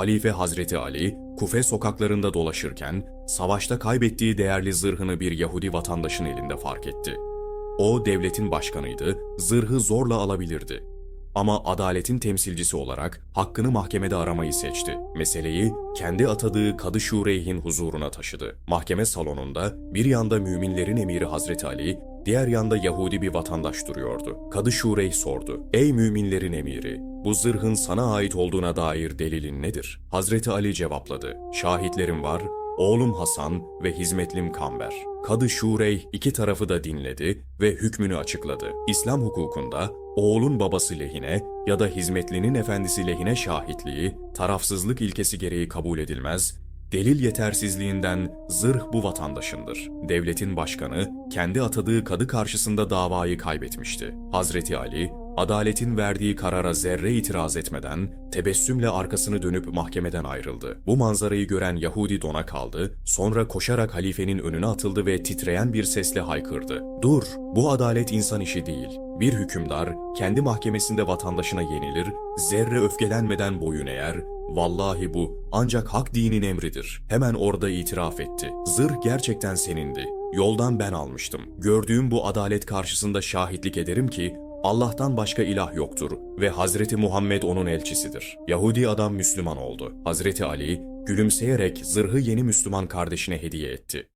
Halife Hazreti Ali, Kufe sokaklarında dolaşırken, savaşta kaybettiği değerli zırhını bir Yahudi vatandaşın elinde fark etti. O devletin başkanıydı, zırhı zorla alabilirdi. Ama adaletin temsilcisi olarak hakkını mahkemede aramayı seçti. Meseleyi kendi atadığı Kadı Şureyh'in huzuruna taşıdı. Mahkeme salonunda bir yanda müminlerin emiri Hazreti Ali, diğer yanda Yahudi bir vatandaş duruyordu. Kadı Şureyh sordu. Ey müminlerin emiri, bu zırhın sana ait olduğuna dair delilin nedir? Hazreti Ali cevapladı. Şahitlerim var, Oğlum Hasan ve hizmetlim Kamber. Kadı Şureyh iki tarafı da dinledi ve hükmünü açıkladı. İslam hukukunda oğlun babası lehine ya da hizmetlinin efendisi lehine şahitliği tarafsızlık ilkesi gereği kabul edilmez, delil yetersizliğinden zırh bu vatandaşındır. Devletin başkanı kendi atadığı kadı karşısında davayı kaybetmişti. Hazreti Ali, adaletin verdiği karara zerre itiraz etmeden tebessümle arkasını dönüp mahkemeden ayrıldı. Bu manzarayı gören Yahudi dona kaldı, sonra koşarak halifenin önüne atıldı ve titreyen bir sesle haykırdı. Dur, bu adalet insan işi değil. Bir hükümdar kendi mahkemesinde vatandaşına yenilir, zerre öfkelenmeden boyun eğer, Vallahi bu ancak hak dinin emridir. Hemen orada itiraf etti. Zırh gerçekten senindi. Yoldan ben almıştım. Gördüğüm bu adalet karşısında şahitlik ederim ki Allah'tan başka ilah yoktur ve Hazreti Muhammed onun elçisidir. Yahudi adam Müslüman oldu. Hazreti Ali gülümseyerek zırhı yeni Müslüman kardeşine hediye etti.